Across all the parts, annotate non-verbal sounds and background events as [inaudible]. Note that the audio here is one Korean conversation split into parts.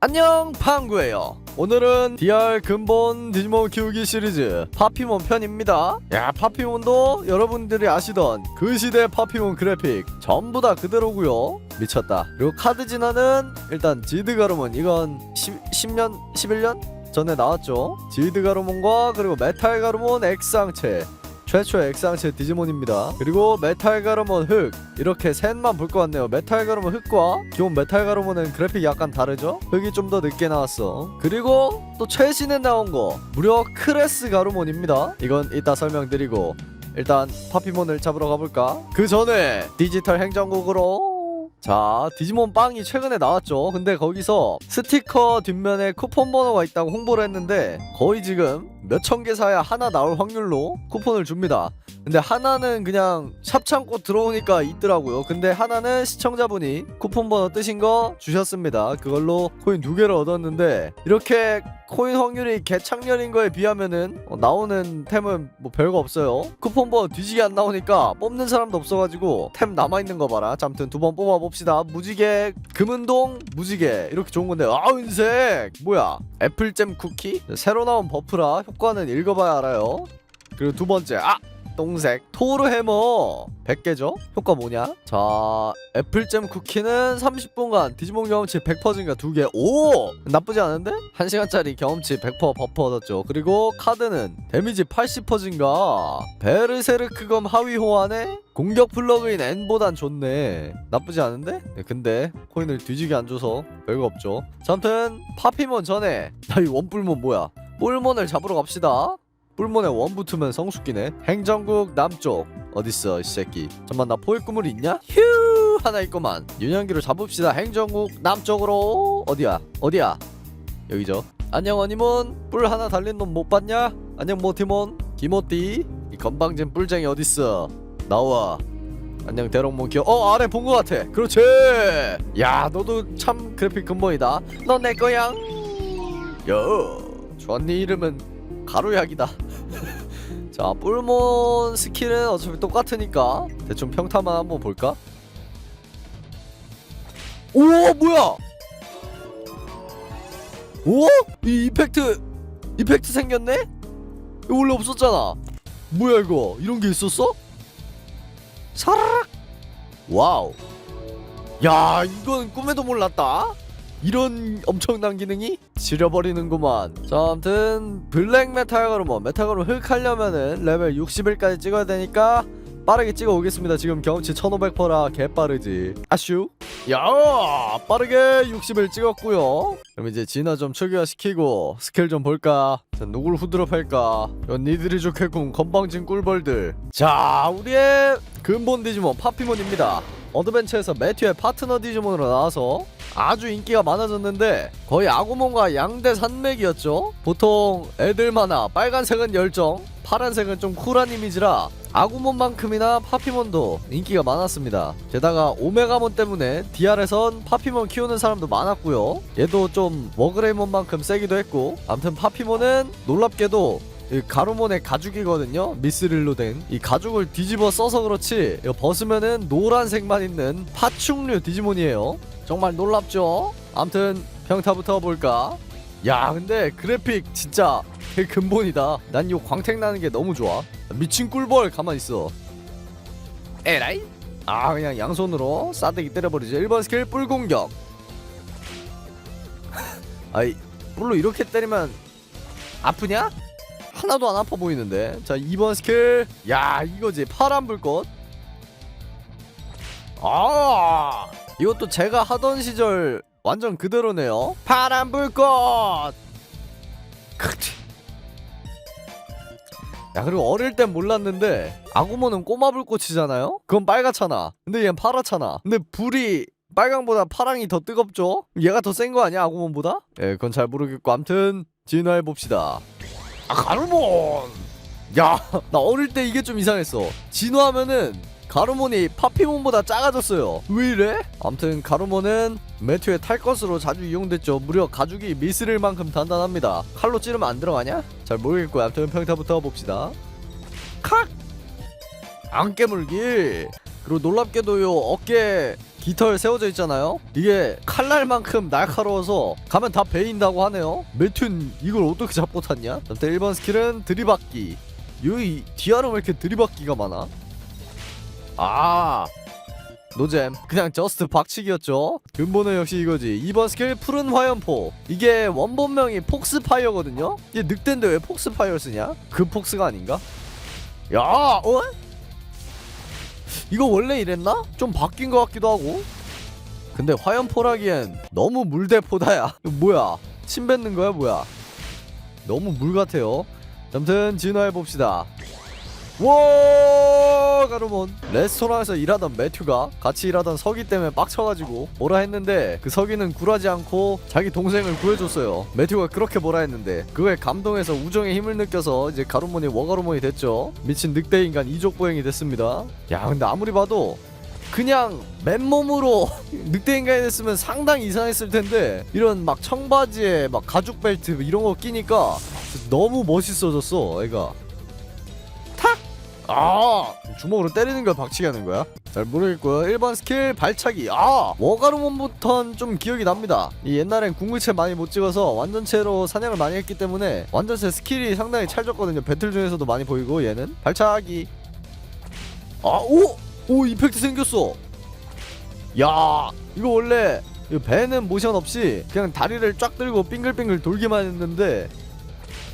안녕 팡구예요. 오늘은 DR 근본 디지몬 키우기 시리즈 파피몬 편입니다. 야 파피몬도 여러분들이 아시던 그 시대 파피몬 그래픽 전부 다 그대로고요. 미쳤다. 그리고 카드 진화는 일단 지드가루몬 이건 10, 10 년 11년 전에 나왔죠. 지드가루몬과 그리고 메탈가루몬 액상체 최초의 액상체 디지몬입니다. 그리고 메탈 가르몬 흑 이렇게 셋만 볼 것 같네요. 메탈 가르몬 흑과 기본 메탈 가르몬은 그래픽이 약간 다르죠? 흑이 좀 더 늦게 나왔어. 그리고 또 최신에 나온 거 무려 크레스 가루몬입니다. 이건 이따 설명드리고 일단 파피몬을 잡으러 가볼까? 그 전에 디지털 행정국으로 자 디지몬 빵이 최근에 나왔죠 근데 거기서 스티커 뒷면에 쿠폰 번호가 있다고 홍보를 했는데 거의 지금 몇천 개 사야 하나 나올 확률로 쿠폰을 줍니다. 근데 하나는 그냥 샵 창고 들어오니까 있더라고요. 근데 하나는 시청자분이 쿠폰 번호 뜨신 거 주셨습니다. 그걸로 코인 두 개를 얻었는데 이렇게 코인 확률이 개창렬인 거에 비하면은 어, 나오는 템은 뭐 별거 없어요. 쿠폰 번호 뒤지게 안 나오니까 뽑는 사람도 없어가지고 템 남아있는 거 봐라. 자, 아무튼 두 번 뽑아봅시다. 무지개 금은동 무지개. 이렇게 좋은 건데. 아 은색! 뭐야? 애플잼 쿠키? 새로 나온 버프라 효과는 읽어봐야 알아요 그리고 두 번째 아 똥색 토르 해머 100개죠? 효과 뭐냐? 자 애플잼 쿠키는 30분간 디지몬 경험치 100% 증가 2개 오! 나쁘지 않은데? 1시간짜리 경험치 100% 버프 얻었죠 그리고 카드는 데미지 80% 증가 베르세르크검 하위 호환에 공격 플러그인 N보단 좋네 나쁘지 않은데? 네, 근데 코인을 뒤지게 안 줘서 별거 없죠 자 아무튼 파피몬 전에 나 이 원뿔몬 뭐야 뿔몬을 잡으러 갑시다. 뿔몬에 원 붙으면 성숙기네. 행정국 남쪽. 어딨어 이 새끼? 잠만 나 포획 구물이 있냐? 휴 하나 있구만. 윤현기를 잡읍시다 행정국 남쪽으로. 어디야? 어디야? 여기죠. 안녕 어니몬 뿔 하나 달린 놈 못 봤냐? 안녕 모티몬. 기모띠. 이 건방진 뿔쟁이 어딨어? 나와. 안녕 대롱몬 기어. 어 아래 본거 같아. 그렇지. 야 너도 참 그래픽 근본이다. 너내 거야. 여 좋았니 이름은 가루약이다 [laughs] 자 뿔몬 스킬은 어차피 똑같으니까 대충 평타만 한번 볼까? 오 뭐야 오? 이 이펙트 이펙트 생겼네? 이거 원래 없었잖아 뭐야 이거 이런 게 있었어? 사라락 와우 야 이건 꿈에도 몰랐다 이런 엄청난 기능이 지려버리는구만. 자 아무튼 블랙 메탈가루 뭐 메탈가루 흑 하려면은 레벨 60일까지 찍어야 되니까 빠르게 찍어 오겠습니다. 지금 경험치 1500%라. 개빠르지. 아슈. 야 빠르게 60을 찍었고요. 그럼 이제 진화 좀 초기화시키고 스킬 좀 볼까? 자, 누굴 후드로 팔까? 이건 니들이 좋겠군 건방진 꿀벌들. 자 우리의 근본 디지몬 파피몬입니다 어드벤처에서 매튜의 파트너 디지몬으로 나와서 아주 인기가 많아졌는데 거의 아구몬과 양대 산맥이었죠? 보통 애들 많아 빨간색은 열정 파란색은 좀 쿨한 이미지라 아구몬만큼이나 파피몬도 인기가 많았습니다. 게다가 오메가몬 때문에 DR에선 파피몬 키우는 사람도 많았고요. 얘도 좀 워그레이몬만큼 세기도 했고 암튼 파피몬은 놀랍게도 이 가루몬의 가죽이거든요. 미스릴로 된 이 가죽을 뒤집어 써서 그렇지 이거 벗으면은 노란색만 있는 파충류 디지몬이에요. 정말 놀랍죠? 암튼 평타부터 볼까? 야 근데 그래픽 진짜 개 근본이다. 난이 광택 나는 게 너무 좋아. 미친 꿀벌 가만 있어. 에라이? 아 그냥 양손으로 싸대기 때려버리죠 1번 스킬 뿔 공격. [laughs] 아이 뿔로 이렇게 때리면 아프냐? 하나도 안 아파 보이는데. 자 2번 스킬. 야 이거지 파란 불꽃. 아 이것도 제가 하던 시절 완전 그대로네요. 파란 불꽃. 야 그리고 어릴 땐 몰랐는데 아구모는 꼬마 불꽃이잖아요? 그건 빨갛잖아. 근데 얘는 파랗잖아. 근데 불이 빨강보다 파랑이 더 뜨겁죠? 얘가 더 센 거 아니야 아구몬보다? 예 그건 잘 모르겠고. 암튼 진화해 봅시다 아 가루몬. 야 나 어릴 때 이게 좀 이상했어. 진화하면은 가루몬이 파피몬보다 작아졌어요. 왜 이래? 암튼 가루몬은 매튜의 탈 것으로 자주 이용됐죠. 무려 가죽이 미스릴 만큼 단단합니다. 칼로 찌르면 안 들어가냐? 잘 모르겠고 암튼 평타부터 봅시다. 칵! 안 깨물기. 그리고 놀랍게도요 어깨 깃털 세워져 있잖아요? 이게 칼날만큼 날카로워서 가면 다 베인다고 하네요? 매튠 이걸 어떻게 잡고 탔냐? 일단 1번 스킬은 들이받기. 여기 디아는 왜 이렇게 들이받기가 많아? 아 노잼. 그냥 저스트 박치기였죠? 근본은 역시 이거지. 2번 스킬 푸른 화염포. 이게 원본명이 폭스파이어거든요? 이게 늑대인데 왜 폭스파이어를 쓰냐? 그 폭스가 아닌가? 야 어? 이거 원래 이랬나? 좀 바뀐 것 같기도 하고. 근데 화염포라기엔 너무 물대포다야. 뭐야? 침 뱉는 거야 뭐야? 너무 물 같아요. 아무튼 진화해봅시다. 와 가르몬. 레스토랑에서 일하던 매튜가 같이 일하던 서기 때문에 빡쳐가지고 뭐라 했는데 그 서기는 굴하지 않고 자기 동생을 구해줬어요. 매튜가 그렇게 뭐라 했는데 그거에 감동해서 우정의 힘을 느껴서 이제 가르몬이 워가르몬이 됐죠. 미친 늑대 인간 이족보행이 됐습니다. 야 근데 아무리 봐도 그냥 맨몸으로 [laughs] 늑대 인간이 됐으면 상당히 이상했을 텐데 이런 막 청바지에 막 가죽 벨트 이런 거 끼니까 너무 멋있어졌어 애가 아. 주먹으로 때리는 걸 박치기 하는 거야? 잘 모르겠고요. 1번 스킬 발차기. 아 워가루몬부턴 좀 기억이 납니다. 이 옛날엔 궁극체 많이 못 찍어서 완전체로 사냥을 많이 했기 때문에 완전체 스킬이 상당히 찰졌거든요. 배틀 중에서도 많이 보이고 얘는. 발차기. 아 오! 오 이펙트 생겼어. 야 이거 원래 이거 배는 모션 없이 그냥 다리를 쫙 들고 빙글빙글 돌기만 했는데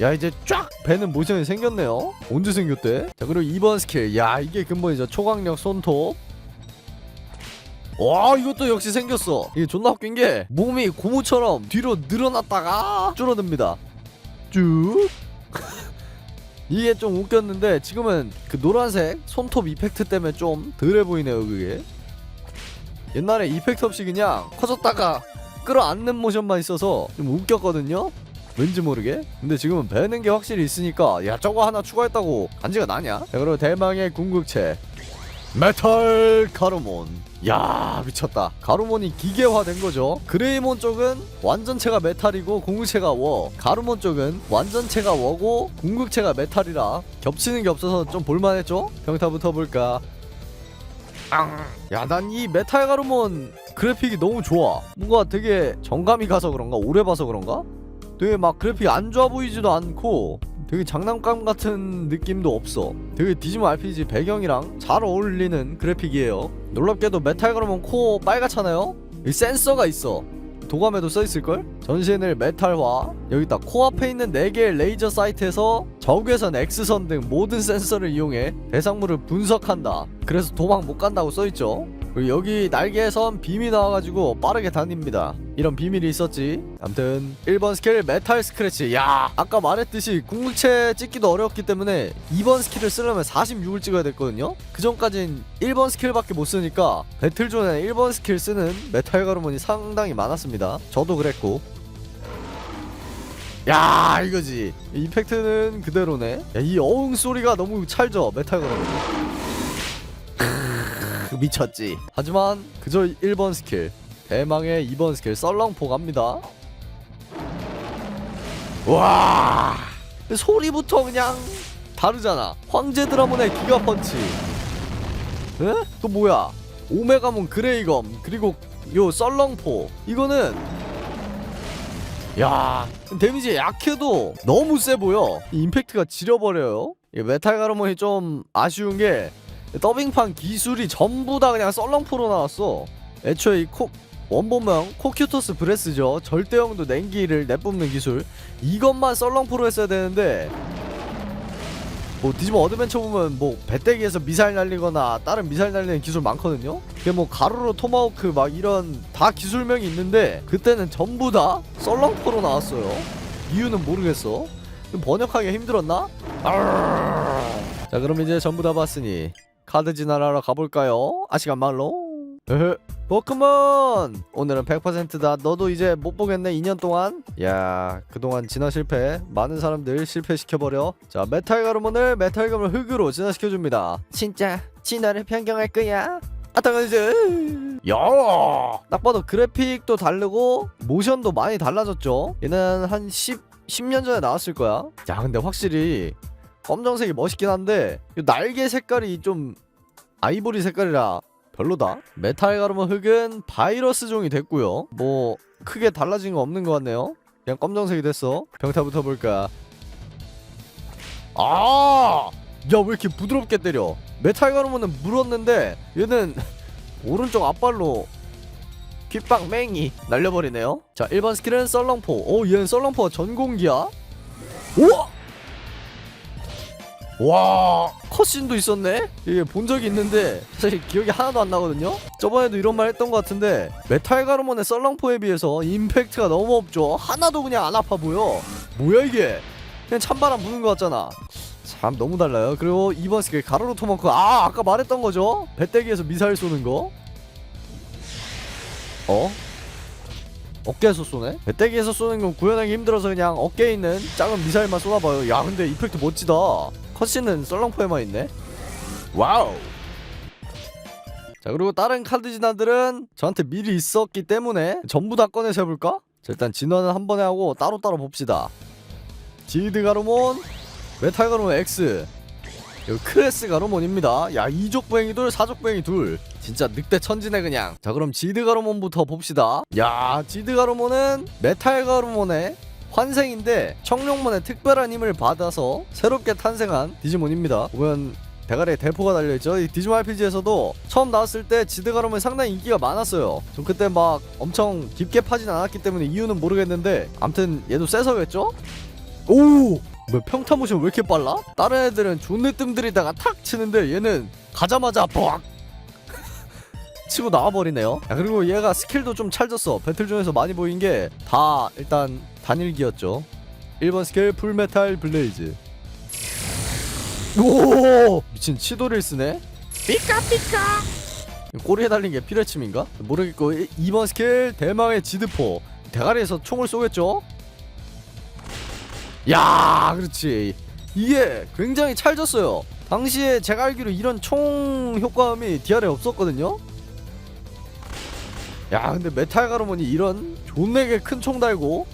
야 이제 쫙 배는 모션이 생겼네요. 언제 생겼대? 자 그리고 2번 스킬. 야 이게 근본이죠. 초강력 손톱. 와 이것도 역시 생겼어. 이게 존나 웃긴 게 몸이 고무처럼 뒤로 늘어났다가 줄어듭니다. 쭉. [laughs] 이게 좀 웃겼는데 지금은 그 노란색 손톱 이펙트 때문에 좀 덜해 보이네요 그게. 옛날에 이펙트 없이 그냥 커졌다가 끌어안는 모션만 있어서 좀 웃겼거든요 왠지 모르게? 근데 지금은 배는 게 확실히 있으니까 야 저거 하나 추가했다고 간지가 나냐? 자 그리고 대망의 궁극체. 메탈 가루몬. 야 미쳤다. 가루몬이 기계화된 거죠. 그레이몬 쪽은 완전체가 메탈이고 궁극체가 워. 가루몬 쪽은 완전체가 워고 궁극체가 메탈이라 겹치는 게 없어서 좀 볼만했죠? 평타부터 볼까? 야난 이 메탈 가루몬 그래픽이 너무 좋아. 뭔가 되게 정감이 가서 그런가? 오래 봐서 그런가 되게 막 그래픽이 안 좋아 보이지도 않고 되게 장난감 같은 느낌도 없어. 되게 디지몬 RPG 배경이랑 잘 어울리는 그래픽이에요. 놀랍게도 메탈 그러면 코 빨갛잖아요? 이 센서가 있어. 도감에도 써있을걸? 전신을 메탈화. 여기다 코앞에 있는 4개의 레이저 사이트에서 적외선 X선 등 모든 센서를 이용해 대상물을 분석한다. 그래서 도망 못 간다고 써있죠 그리고 여기 날개에선 빔이 나와가지고 빠르게 다닙니다. 이런 비밀이 있었지. 암튼 1번 스킬 메탈 스크래치. 야 아까 말했듯이 궁극체 찍기도 어려웠기 때문에 2번 스킬을 쓰려면 46을 찍어야 됐거든요. 그 전까진 1번 스킬밖에 못 쓰니까 배틀존에 1번 스킬 쓰는 메탈 가루몬이 상당히 많았습니다. 저도 그랬고. 야 이거지. 이펙트는 그대로네. 야, 이 어흥 소리가 너무 찰져 메탈 가루몬 크, 미쳤지. 하지만 그저 1번 스킬 대망의 2번 스킬 썰렁포 갑니다. 와! 소리부터 그냥 다르잖아. 황제 드라몬의 기가 펀치. 에? 또 뭐야? 오메가몬 그레이검 그리고 요 썰렁포. 이거는 야 데미지 약해도 너무 세 보여. 이 임팩트가 지려버려요. 이 메탈 가르몬이 좀 아쉬운 게 더빙판 기술이 전부 다 그냥 썰렁포로 나왔어. 애초에 이 코, 원본명 코큐토스 브레스죠. 절대형도 냉기를 내뿜는 기술. 이것만 썰렁포로 했어야 되는데 뭐 디지몬 어드벤처 보면 뭐 배때기에서 미사일 날리거나 다른 미사일 날리는 기술 많거든요? 그게 뭐 가루로 토마호크 막 이런 다 기술명이 있는데 그때는 전부 다 썰렁포로 나왔어요. 이유는 모르겠어. 좀 번역하기 힘들었나? 자 그럼 이제 전부 다 봤으니 카드 진화하러 가볼까요? 아 시간 말로. 에헤. 포크몬 오늘은 100%다. 너도 이제 못 보겠네 2년 동안. 야 그동안 진화 실패. 많은 사람들 실패시켜버려. 자 메탈 가루몬을 메탈검을 흙으로 진화시켜줍니다. 진짜 진화를 변경할 거야? 아 당연하지 야딱 봐도 그래픽도 다르고 모션도 많이 달라졌죠? 얘는 한 10, 10년 전에 나왔을 거야. 야 근데 확실히 검정색이 멋있긴 한데 이 날개 색깔이 좀 아이보리 색깔이라 별로다. 메탈 가르마 흑은 바이러스 종이 됐고요. 뭐 크게 달라진 거 없는 것 같네요. 그냥 검정색이 됐어. 병타부터 볼까? 아! 야 왜 이렇게 부드럽게 때려? 메탈 가르마는 물었는데 얘는 [laughs] 오른쪽 앞발로 귓방 맹이 날려버리네요. 자 1번 스킬은 썰렁포. 오 얘는 썰렁포가 전공기야? 우와 와. 컷신도 있었네? 이게 본 적이 있는데 사실 기억이 하나도 안 나거든요? 저번에도 이런 말 했던 것 같은데 메탈 가르몬의 썰렁포에 비해서 임팩트가 너무 없죠. 하나도 그냥 안 아파 보여. 뭐야 이게? 그냥 찬바람 부는 것 같잖아. 참 너무 달라요. 그리고 2번 스킬 가로로 토마크 아 아까 말했던 거죠? 배때기에서 미사일 쏘는 거? 어? 어깨에서 쏘네? 배때기에서 쏘는 건 구현하기 힘들어서 그냥 어깨에 있는 작은 미사일만 쏘나봐요. 야 근데 이펙트 멋지다. 컷신은 썰렁포에만 있네. 와우! 자 그리고 다른 카드 진화들은 저한테 미리 있었기 때문에 전부 다 꺼내서 해볼까? 자 일단 진화는 한 번에 하고 따로따로 봅시다. 지드 가르몬 메탈 가르몬 X 그리고 크레스 가르몬입니다. 야 2족 부행이 둘 4족 부행이 둘 진짜 늑대 천지네 그냥 자 그럼 지드 가르몬부터 봅시다 야 지드 가르몬은 메탈 가르몬의 환생인데 청룡문의 특별한 힘을 받아서 새롭게 탄생한 디지몬입니다 보면 대가리에 대포가 달려있죠 이 디지몬 RPG에서도 처음 나왔을 때 지드 가르몬이 상당히 인기가 많았어요 전 그때 막 엄청 깊게 파진 않았기 때문에 이유는 모르겠는데 암튼 얘도 세서겠죠? 오! 뭐 평타 모션 왜 이렇게 빨라? 다른 애들은 존내 뜸들이다가 탁 치는데 얘는 가자마자 벅 치고 나와버리네요. 야, 그리고 얘가 스킬도 좀 찰졌어. 배틀 중에서 많이 보인 게 다 일단 단일기였죠. 1번 스킬 풀메탈 블레이즈. 오! 미친 치도를 쓰네? 삐까삐까 꼬리에 달린 게 피레침인가? 모르겠고 2번 스킬 대망의 지드포. 대가리에서 총을 쏘겠죠? 야 그렇지. 이게 굉장히 찰졌어요. 당시에 제가 알기로 이런 총 효과음이 DR에 없었거든요 야 근데 메탈 가르몬이 이런 존내게 큰 총 달고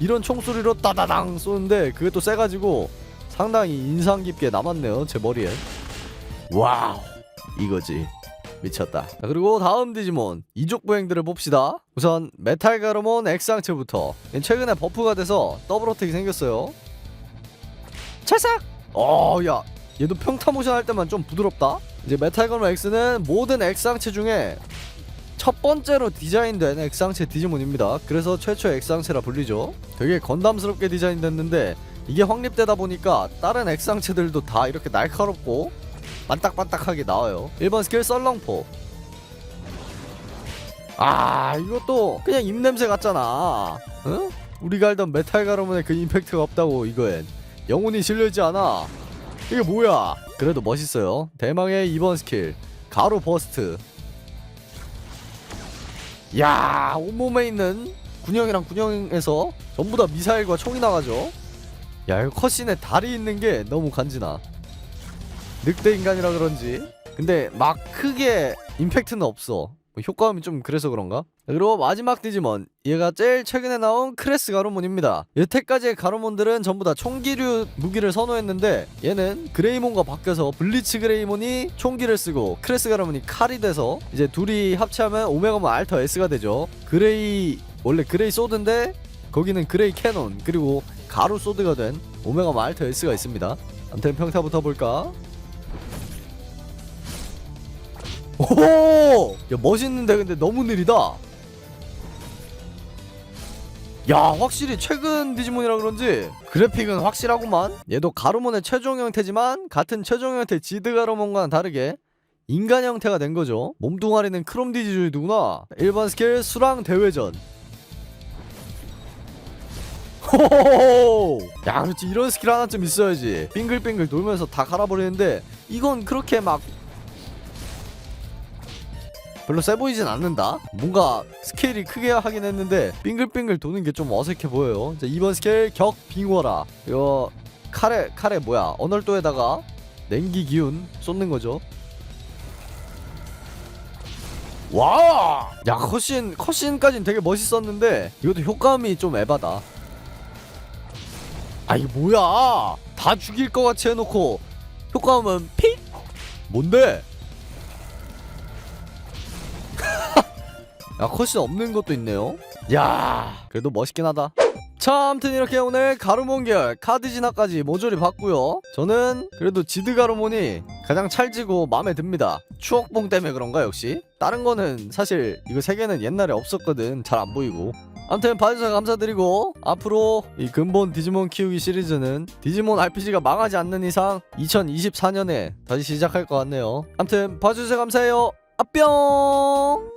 이런 총소리로 따다당 쏘는데 그게 또 세가지고 상당히 인상 깊게 남았네요 제 머리에. 와우 이거지. 미쳤다. 자, 그리고 다음 디지몬 이족 부행들을 봅시다. 우선 메탈 가르몬 엑상체부터. 얘는 최근에 버프가 돼서 더블 어택이 생겼어요. 찰싹! 어야 얘도 평타 모션 할 때만 좀 부드럽다. 이제 메탈 가르몬 X는 모든 엑상체 중에 첫 번째로 디자인된 액상체 디지몬입니다. 그래서 최초의 액상체라 불리죠. 되게 건담스럽게 디자인됐는데 이게 확립되다 보니까 다른 액상체들도 다 이렇게 날카롭고 반딱반딱하게 나와요. 1번 스킬 썰렁포. 아 이것도 그냥 입냄새 같잖아. 응? 우리가 알던 메탈 가르몬의 그 임팩트가 없다고 이거엔 영혼이 실려있지 않아. 이게 뭐야? 그래도 멋있어요. 대망의 2번 스킬 가루 버스트. 야 온몸에 있는 군형이랑 군형에서 전부 다 미사일과 총이 나가죠. 야 이거 컷신에 다리 있는 게 너무 간지나. 늑대 인간이라 그런지. 근데 막 크게 임팩트는 없어 뭐 효과음이 좀 그래서 그런가? 그리고 마지막 디지몬 얘가 제일 최근에 나온 크레스 가루몬입니다 여태까지의 가루몬들은 전부 다 총기류 무기를 선호했는데 얘는 그레이몬과 바뀌어서 블리츠 그레이몬이 총기를 쓰고 크레스 가루몬이 칼이 돼서 이제 둘이 합체하면 오메가몬 알터 S가 되죠 그레이 원래 그레이 소드인데 거기는 그레이 캐논 그리고 가루 소드가 된 오메가몬 알터 S가 있습니다 아무튼 평타부터 볼까? 오! 야 멋있는데 근데 너무 느리다. 야 확실히 최근 디지몬이라 그런지 그래픽은 확실하구만. 얘도 가루몬의 최종 형태지만 같은 최종 형태 지드 가루몬과는 다르게 인간 형태가 된 거죠. 몸뚱아리는 크롬 디지주이드구나. 일반 스킬 수랑 대회전. 호호호호! 야 그렇지 이런 스킬 하나쯤 있어야지. 빙글빙글 돌면서 다 갈아버리는데 이건 그렇게 막 별로 세 보이진 않는다. 뭔가 스케일이 크게 하긴 했는데 빙글빙글 도는 게 좀 어색해 보여요. 자 2번 스케일 격 빙워라. 이거 칼에 칼에 뭐야? 언얼도에다가 냉기 기운 쏟는 거죠. 와! 야 컷신 컷신까진 되게 멋있었는데 이것도 효과음이 좀 에바다. 아 이게 뭐야? 다 죽일 것 같이 해놓고 효과음은 픽? 뭔데? 야 컷이 없는 것도 있네요. 야 그래도 멋있긴 하다. 자 아무튼 이렇게 오늘 가르몬 계열 카드 진화까지 모조리 봤고요. 저는 그래도 지드 가르몬이 가장 찰지고 마음에 듭니다. 추억봉 때문에 그런가 역시? 다른 거는 사실 이거 세 개는 옛날에 없었거든. 잘 안 보이고. 아무튼 봐주셔서 감사드리고 앞으로 이 근본 디지몬 키우기 시리즈는 디지몬 RPG가 망하지 않는 이상 2024년에 다시 시작할 것 같네요. 아무튼 봐주셔서 감사해요. 아뿅